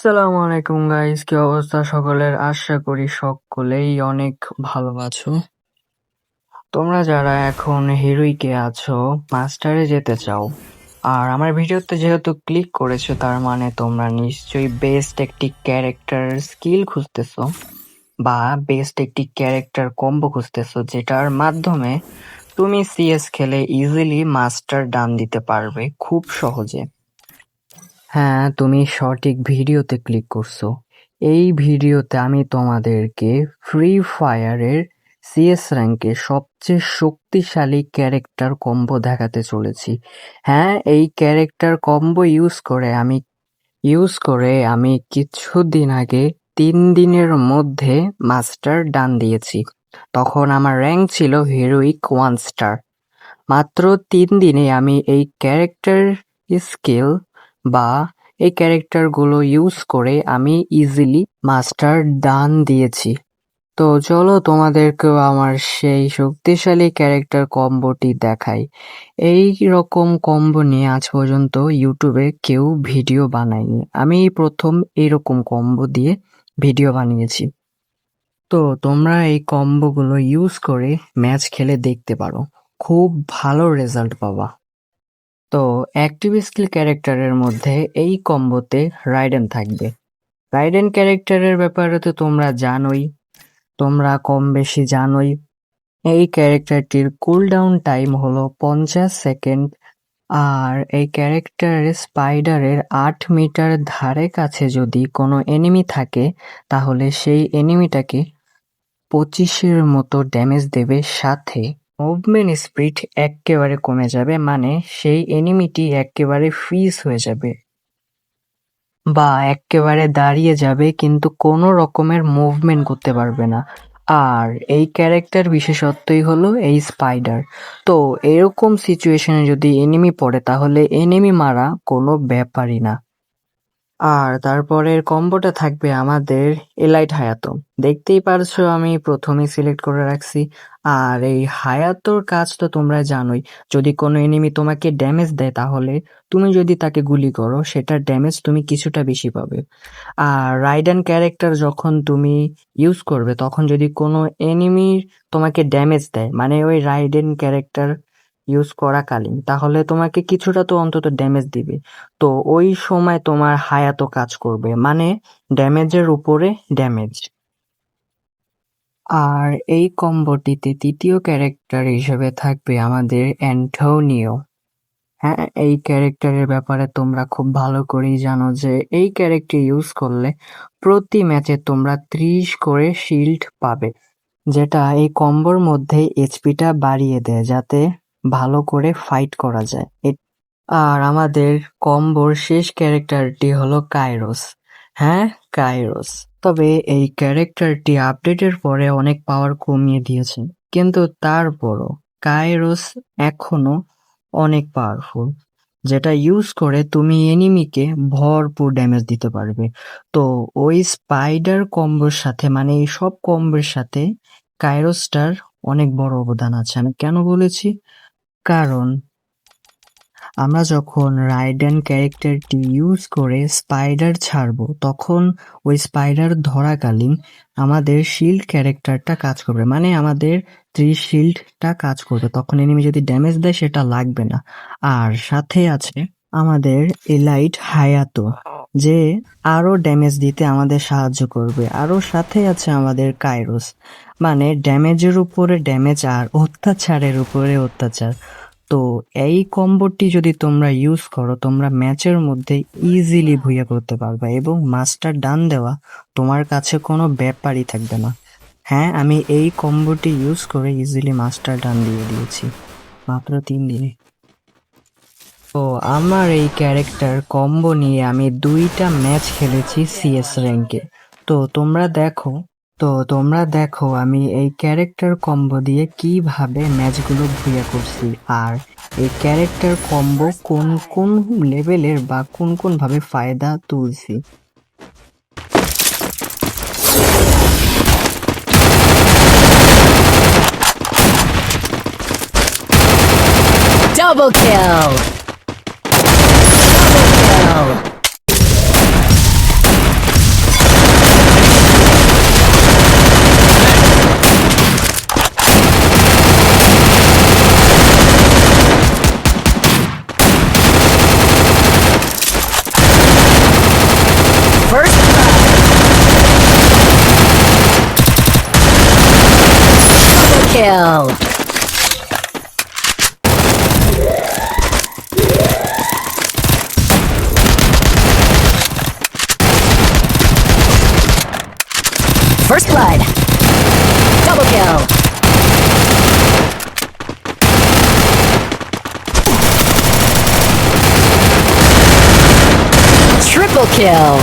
আসসালামু আলাইকুম গাইস কি অবস্থা সকলের? আশা করি সকলেই অনেক ভালো আছো। তোমরা যারা এখন হিরোইকে আছো মাস্টারে যেতে চাও, আর আমার ভিডিওতে যেহেতু ক্লিক করেছ, তার মানে তোমরা নিশ্চয়ই বেস্ট একটি ক্যারেক্টার স্কিল খুঁজতেছো, বা বেস্ট একটি ক্যারেক্টার কম্বো খুঁজতেছো, যেটার মাধ্যমে তুমি সিএস খেলে ইজিলি মাস্টার ডান দিতে পারবে খুব সহজে। হ্যাঁ তুমি সঠিক ভিডিওতে ক্লিক করছ। এই ভিডিওতে আমি তোমাদেরকে ফ্রি ফায়ারের সিএস র্যাঙ্কে সবচেয়ে শক্তিশালী ক্যারেক্টার কম্বো দেখাতে চলেছি। হ্যাঁ এই ক্যারেক্টার কম্বো ইউজ করে আমি ইউজ করে আমি কিছুদিন আগে তিন দিনের মধ্যে মাস্টার ডান দিয়েছি। তখন আমার র্যাঙ্ক ছিল হিরোইক ওয়ান স্টার মাত্র তিন দিনে আমি এই ক্যারেক্টার স্কিল বা এই ক্যারেক্টারগুলো ইউজ করে আমি ইজিলি মাস্টার ডান দিয়েছি। তো চলো তোমাদেরকেও আমার সেই শক্তিশালী ক্যারেক্টার কম্বোটি দেখাই। এই রকম কম্বো নিয়ে আজ পর্যন্ত ইউটিউবে কেউ ভিডিও বানায়নি। আমি প্রথম এইরকম কম্বো দিয়ে ভিডিও বানিয়েছি। তো তোমরা এই কম্বোগুলো ইউজ করে ম্যাচ খেলে দেখতে পারো। খুব ভালো রেজাল্ট পাবা। তো অ্যাক্টিভ স্কিল ক্যারেক্টারের মধ্যে এই কম্বোতে রাইডেন থাকবে। রাইডেন ক্যারেক্টারের ব্যাপারে তো তোমরা জানোই, তোমরা কম বেশি জানোই। এই ক্যারেক্টারটির কুলডাউন টাইম হলো পঞ্চাশ সেকেন্ড আর এই ক্যারেক্টারের স্পাইডারের আট মিটার ধারে কাছে যদি কোনো এনিমি থাকে, তাহলে সেই এনিমিটাকে পঁচিশের মতো ড্যামেজ দেবে সাথে। মুভমেন্ট স্পিড একেবারে কমে যাবে মানে সেই এনিমিটি একেবারে ফ্রিজ হয়ে যাবে বা একেবারে দাঁড়িয়ে যাবে, কিন্তু কোনো রকমের মুভমেন্ট করতে পারবে না। আর এই ক্যারেক্টার বিশেষত্বই হলো এই স্পাইডার তো এরকম সিচুয়েশনে যদি এনিমি পড়ে, তাহলে এনিমি মারা কোনো ব্যাপারই না। আর তারপরের কম্বোটা থাকবে আমাদের এলাইট হায়াতো দেখতেই পারছ আমি প্রথমেই সিলেক্ট করে রাখছি। আর এই হায়াতোর কাজ তো তোমরা জানোই, যদি কোনো এনিমি তোমাকে ড্যামেজ দেয় তাহলে তুমি যদি তাকে গুলি করো, সেটার ড্যামেজ তুমি কিছুটা বেশি পাবে। আর রাইডান ক্যারেক্টার যখন তুমি ইউজ করবে, তখন যদি কোনো এনিমি তোমাকে ড্যামেজ দেয় মানে ওই রাইডেন ক্যারেক্টার ইউজ করাকালীন, তাহলে তোমাকে কিছুটা তো অন্তত ড্যামেজ দিবে। তো ওই সময় তোমার হায়াতো কাজ করবে মানে ড্যামেজের উপরে ড্যামেজ আর এই কম্বোটিতে তৃতীয় ক্যারেক্টার হিসেবে থাকবে আমাদের অ্যান্টোনিও হ্যাঁ এই ক্যারেক্টারের ব্যাপারে তোমরা খুব ভালো করেই জানো যে এই ক্যারেক্টার ইউজ করলে প্রতি ম্যাচে তোমরা ত্রিশ করে শিল্ড পাবে, যেটা এই কম্বোর মধ্যে এইচপিটা বাড়িয়ে দেয়, যাতে ভালো করে ফাইট করা যায়। আর আমাদের কম্বোর শেষ ক্যারেক্টারটি হলো কাইরোস। হ্যাঁ কাইরোস। তবে এই ক্যারেক্টারটি আপডেটের পরে অনেক পাওয়ার কমিয়ে দিয়েছে। কিন্তু তারপরও কাইরোস এখনও অনেক পাওয়ারফুল যেটা ইউজ করে তুমি এনিমিকে ভরপুর ড্যামেজ দিতে পারবে। তো ওই স্পাইডার কম্বোর সাথে মানে এই সব কম্বোর সাথে কাইরোস্টার অনেক বড় অবদান আছে। আমি কেন বলেছি? কারণ আমরা যখন রাইডেন ক্যারেক্টারটি ইউজ করে স্পাইডার ছাড়বো, তখন ওই স্পাইডার ধরাকালীন আমাদের শিল্ড ক্যারেক্টারটা কাজ করবে। মানে আমাদের ত্রি শিল্ডটা কাজ করবে। তখন এনিমি যদি ড্যামেজ দেয়, সেটা লাগবে না। আর সাথে আছে আমাদের এলাইট হায়াতো যে আরও ড্যামেজ দিতে আমাদের সাহায্য করবে। আরও সাথে আছে আমাদের কাইরোস। মানে ড্যামেজের উপরে ড্যামেজ আর অত্যাচারের উপরে অত্যাচার। তো এই কম্বোটি যদি তোমরা ইউজ করো, তোমরা ম্যাচের মধ্যে ইজিলি ভুইয়া করতে পারবে এবং মাস্টার ডান দেওয়া তোমার কাছে কোনো ব্যাপারই থাকবে না। হ্যাঁ আমি এই কম্বোটি ইউজ করে ইজিলি মাস্টার ডান দিয়ে দিয়েছি। মাত্র তিন দিনে। তো আমার এই ক্যারেক্টার কম্বো নিয়ে আমি দুইটা ম্যাচ খেলেছি সিএস র্যাঙ্কে তো তোমরা দেখো, তো তোমরা দেখো আমি এই ক্যারেক্টার কম্বো দিয়ে কীভাবে ম্যাচগুলো ভুইয়া করছি। আর এই ক্যারেক্টার কম্বো কোন কোন লেভেলের বা কোন কোন ভাবে ফায়দা তুলছি। Double kill! canavar. Kill. First blood. Double kill. Triple kill.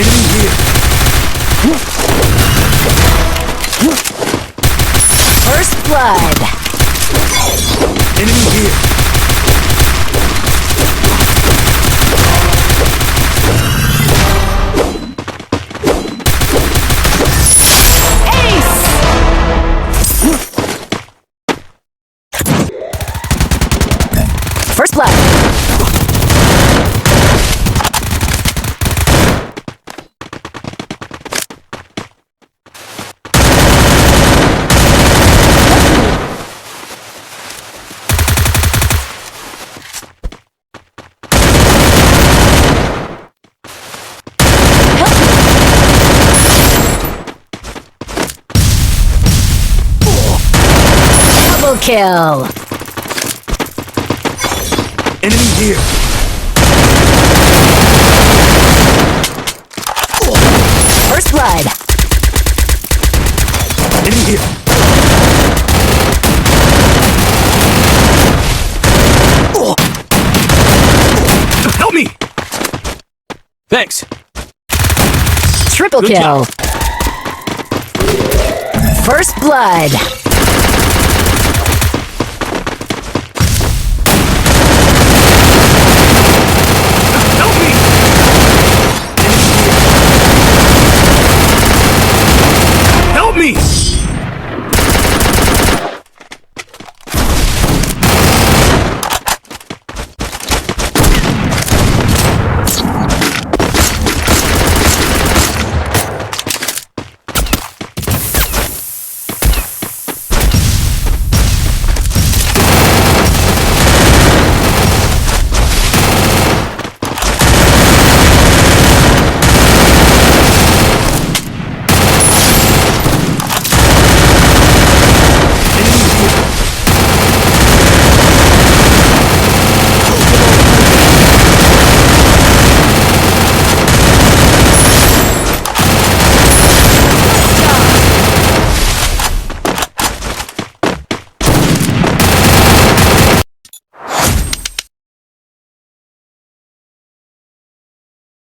Enemy here. First blood. Enemy here. Kill. Enemy here. First blood. Enemy here. Help me! Thanks. Triple Good kill. job. First blood.